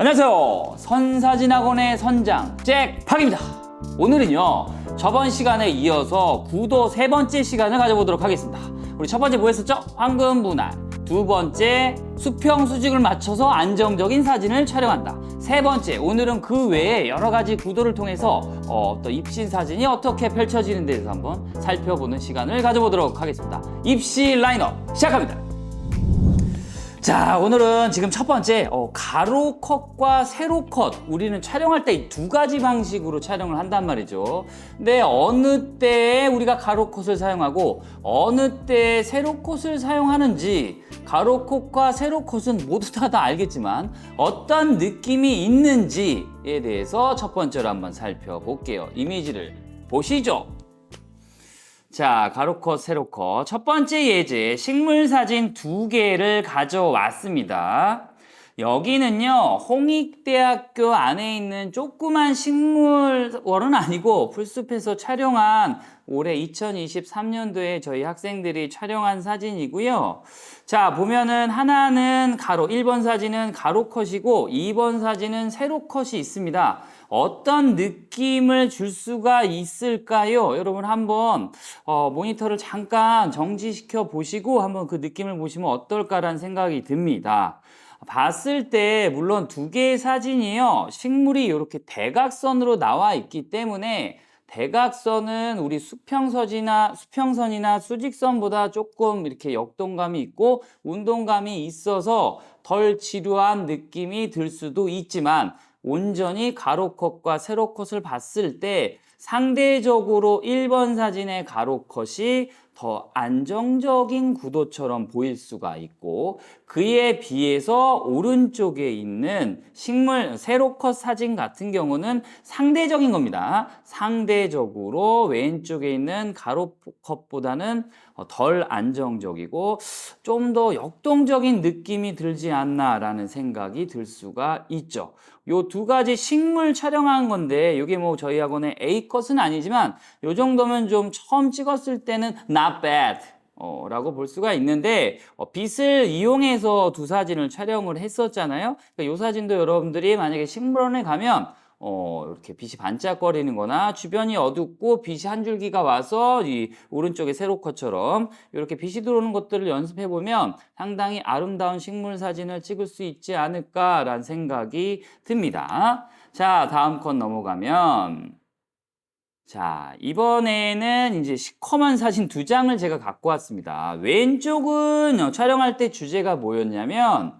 안녕하세요. 선사진학원의 선장 잭팍입니다. 오늘은요 저번 시간에 이어서 구도 세 번째 시간을 가져보도록 하겠습니다. 우리 첫 번째 뭐 했었죠? 황금 분할. 두 번째 수평 수직을 맞춰서 안정적인 사진을 촬영한다. 세 번째 오늘은 그 외에 여러 가지 구도를 통해서 어, 또 입신 사진이 어떻게 펼쳐지는 데서 한번 살펴보는 시간을 가져보도록 하겠습니다. 입시 라인업 시작합니다. 자, 오늘은 지금 첫 번째 어, 가로 컷과 세로 컷. 우리는 촬영할 때 두 가지 방식으로 촬영을 한단 말이죠. 근데 어느 때에 우리가 가로 컷을 사용하고 어느 때에 세로 컷을 사용하는지 가로 컷과 세로 컷은 모두 다, 다 알겠지만 어떤 느낌이 있는지에 대해서 첫 번째로 한번 살펴볼게요. 이미지를 보시죠. 자, 가로컷, 세로컷. 첫 번째 예제, 식물 사진 두 개를 가져왔습니다. 여기는요, 홍익대학교 안에 있는 조그만 식물원은 아니고 풀숲에서 촬영한 올해 2023년도에 저희 학생들이 촬영한 사진이고요. 자, 보면은 하나는 가로, 1번 사진은 가로 컷이고 2번 사진은 세로 컷이 있습니다. 어떤 느낌을 줄 수가 있을까요? 여러분 한번 어, 모니터를 잠깐 정지시켜 보시고 한번 그 느낌을 보시면 어떨까라는 생각이 듭니다. 봤을 때 물론 두 개의 사진이요. 식물이 이렇게 대각선으로 나와 있기 때문에 대각선은 우리 수평선이나 수평선이나 수직선보다 조금 이렇게 역동감이 있고 운동감이 있어서 덜 지루한 느낌이 들 수도 있지만 온전히 가로컷과 세로컷을 봤을 때 상대적으로 1번 사진의 가로컷이 더 안정적인 구도처럼 보일 수가 있고 그에 비해서 오른쪽에 있는 식물 세로컷 사진 같은 경우는 상대적인 겁니다. 상대적으로 왼쪽에 있는 가로컷보다는 덜 안정적이고 좀 더 역동적인 느낌이 들지 않나라는 생각이 들 수가 있죠. 요 두 가지 식물 촬영한 건데 이게 뭐 저희 학원의 A 컷은 아니지만 요 정도면 좀 처음 찍었을 때는 not bad 어, 라고 볼 수가 있는데 어, 빛을 이용해서 두 사진을 촬영을 했었잖아요. 그러니까 요 사진도 여러분들이 만약에 식물원에 가면 어, 이렇게 빛이 반짝거리는 거나 주변이 어둡고 빛이 한 줄기가 와서 이 오른쪽에 세로컷처럼 이렇게 빛이 들어오는 것들을 연습해 보면 상당히 아름다운 식물 사진을 찍을 수 있지 않을까라는 생각이 듭니다. 자, 다음 컷 넘어가면 자, 이번에는 이제 시커먼 사진 두 장을 제가 갖고 왔습니다. 왼쪽은 어, 촬영할 때 주제가 뭐였냐면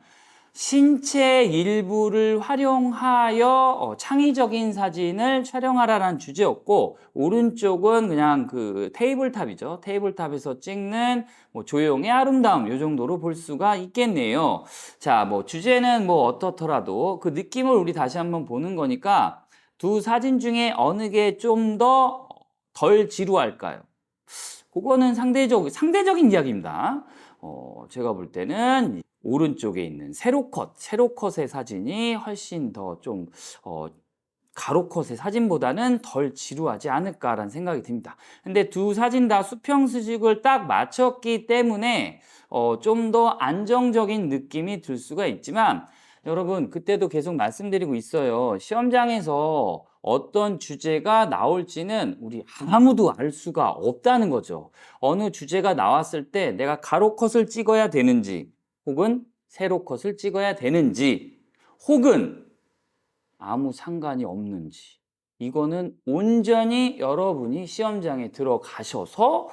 신체 일부를 활용하여 어, 창의적인 사진을 촬영하라는 주제였고 오른쪽은 그냥 그 테이블탑이죠. 테이블탑에서 찍는 뭐 조용의 아름다움 요 정도로 볼 수가 있겠네요. 자, 뭐 주제는 뭐 어떻더라도 그 느낌을 우리 다시 한번 보는 거니까 두 사진 중에 어느 게 좀 더 덜 지루할까요? 그거는 상대적 상대적인 이야기입니다. 어, 제가 볼 때는 오른쪽에 있는 세로컷, 세로컷의 사진이 훨씬 더좀 어, 가로컷의 사진보다는 덜 지루하지 않을까라는 생각이 듭니다. 근데 두 사진 다 수평 수직을 딱 맞췄기 때문에 어, 좀 더 안정적인 느낌이 들 수가 있지만 여러분 그때도 계속 말씀드리고 있어요. 시험장에서 어떤 주제가 나올지는 우리 아무도 알 수가 없다는 거죠. 어느 주제가 나왔을 때 내가 가로 컷을 찍어야 되는지 혹은 세로 컷을 찍어야 되는지 혹은 아무 상관이 없는지 이거는 온전히 여러분이 시험장에 들어가셔서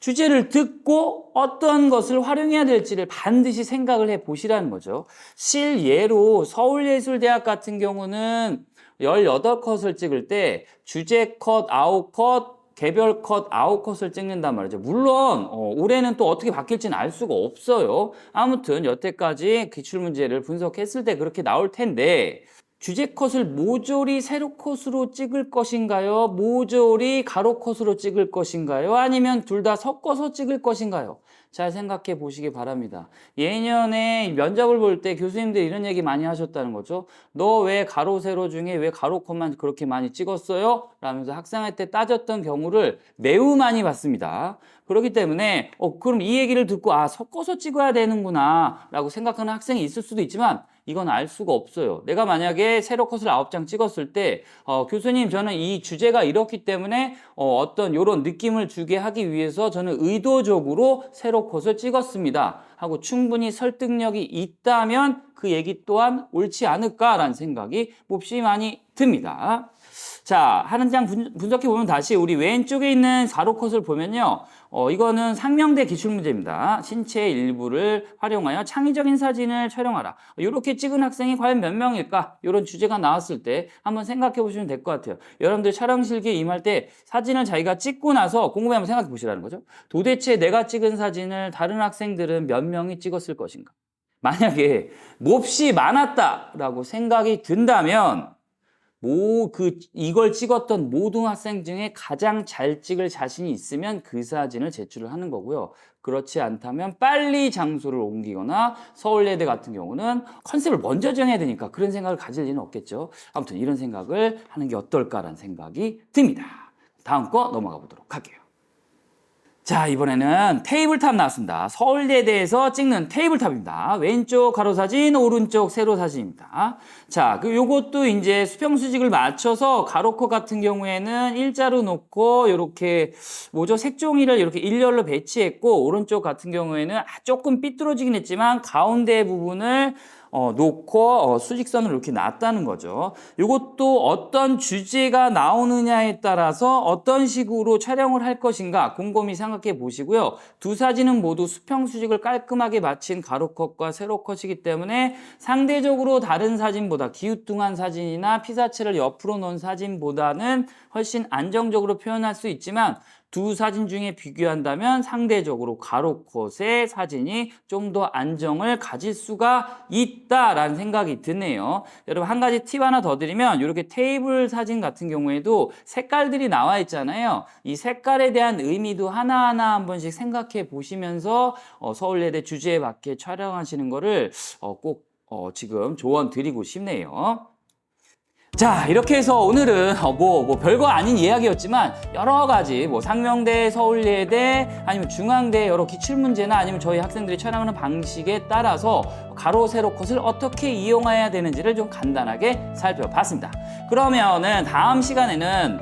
주제를 듣고 어떤 것을 활용해야 될지를 반드시 생각을 해 보시라는 거죠. 실예로 서울예술대학 같은 경우는 18컷을 찍을 때 주제 컷, 아웃 컷, 개별 컷, 아웃 컷을 찍는단 말이죠. 물론 어, 올해는 또 어떻게 바뀔지는 알 수가 없어요. 아무튼 여태까지 기출문제를 분석했을 때 그렇게 나올 텐데 주제 컷을 모조리 세로 컷으로 찍을 것인가요? 모조리 가로 컷으로 찍을 것인가요? 아니면 둘 다 섞어서 찍을 것인가요? 잘 생각해 보시기 바랍니다. 예년에 면접을 볼 때 교수님들이 이런 얘기 많이 하셨다는 거죠. 너 왜 가로 세로 중에 왜 가로 컷만 그렇게 많이 찍었어요? 라면서 학생한테 따졌던 경우를 매우 많이 봤습니다. 그렇기 때문에 어 그럼 이 얘기를 듣고 아 섞어서 찍어야 되는구나 라고 생각하는 학생이 있을 수도 있지만 이건 알 수가 없어요. 내가 만약에 세로 컷을 아홉 장 찍었을 때 어, 교수님 저는 이 주제가 이렇기 때문에 어, 어떤 이런 느낌을 주게 하기 위해서 저는 의도적으로 세로 컷을 찍었습니다. 하고 충분히 설득력이 있다면 그 얘기 또한 옳지 않을까라는 생각이 몹시 많이 듭니다. 자, 하는 장 분- 분석해 보면 다시 우리 왼쪽에 있는 가로 컷을 보면요. 어, 이거는 상명대 기출문제입니다. 신체의 일부를 활용하여 창의적인 사진을 촬영하라. 이렇게 찍은 학생이 과연 몇 명일까? 이런 주제가 나왔을 때 한번 생각해 보시면 될 것 같아요. 여러분들 촬영 실기에 임할 때 사진을 자기가 찍고 나서 궁금해 한번 생각해 보시라는 거죠. 도대체 내가 찍은 사진을 다른 학생들은 몇 명이 찍었을 것인가? 만약에 몹시 많았다라고 생각이 든다면 모, 그, 이걸 찍었던 모든 학생 중에 가장 잘 찍을 자신이 있으면 그 사진을 제출을 하는 거고요. 그렇지 않다면 빨리 장소를 옮기거나 서울예대 같은 경우는 컨셉을 먼저 정해야 되니까 그런 생각을 가질 리는 없겠죠. 아무튼 이런 생각을 하는 게 어떨까라는 생각이 듭니다. 다음 거 넘어가 보도록 할게요. 자, 이번에는 테이블탑 나왔습니다. 서울예대에서 찍는 테이블탑입니다. 왼쪽 가로 사진, 오른쪽 세로 사진입니다. 자, 그 요것도 이제 수평 수직을 맞춰서 가로코 같은 경우에는 일자로 놓고 요렇게 뭐죠? 색종이를 이렇게 일렬로 배치했고 오른쪽 같은 경우에는 아, 조금 삐뚤어지긴 했지만 가운데 부분을 어, 놓고 어, 수직선을 이렇게 놨다는 거죠. 이것도 어떤 주제가 나오느냐에 따라서 어떤 식으로 촬영을 할 것인가 곰곰이 생각해 보시고요. 두 사진은 모두 수평 수직을 깔끔하게 마친 가로컷과 세로컷이기 때문에 상대적으로 다른 사진보다 기우뚱한 사진이나 피사체를 옆으로 놓은 사진보다는 훨씬 안정적으로 표현할 수 있지만 두 사진 중에 비교한다면 상대적으로 가로컷의 사진이 좀 더 안정을 가질 수가 있다라는 생각이 드네요. 여러분 한 가지 팁 하나 더 드리면 이렇게 테이블 사진 같은 경우에도 색깔들이 나와 있잖아요. 이 색깔에 대한 의미도 하나하나 한 번씩 생각해 보시면서 어, 서울예대 주제에 맞게 촬영하시는 거를 어, 꼭 어, 지금 조언 드리고 싶네요. 자 이렇게 해서 오늘은 어, 뭐, 뭐 별거 아닌 이야기였지만 여러 가지 뭐 상명대, 서울예대 아니면 중앙대 여러 기출문제나 아니면 저희 학생들이 촬영하는 방식에 따라서 가로 세로 컷을 어떻게 이용해야 되는지를 좀 간단하게 살펴봤습니다. 그러면은 다음 시간에는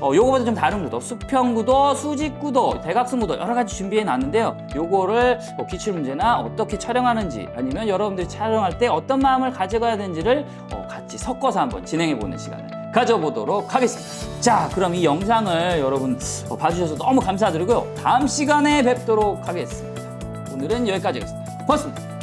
어, 요거보다 좀 다른 구도, 수평구도, 수직구도, 대각선구도 여러 가지 준비해 놨는데요. 요거를 뭐 기출문제나 어떻게 촬영하는지 아니면 여러분들이 촬영할 때 어떤 마음을 가져가야 되는지를 어, 같이 섞어서 한번 진행해 보는 시간을 가져보도록 하겠습니다. 자, 그럼 이 영상을 여러분 어, 봐주셔서 너무 감사드리고요. 다음 시간에 뵙도록 하겠습니다. 오늘은 여기까지겠습니다. 고맙습니다.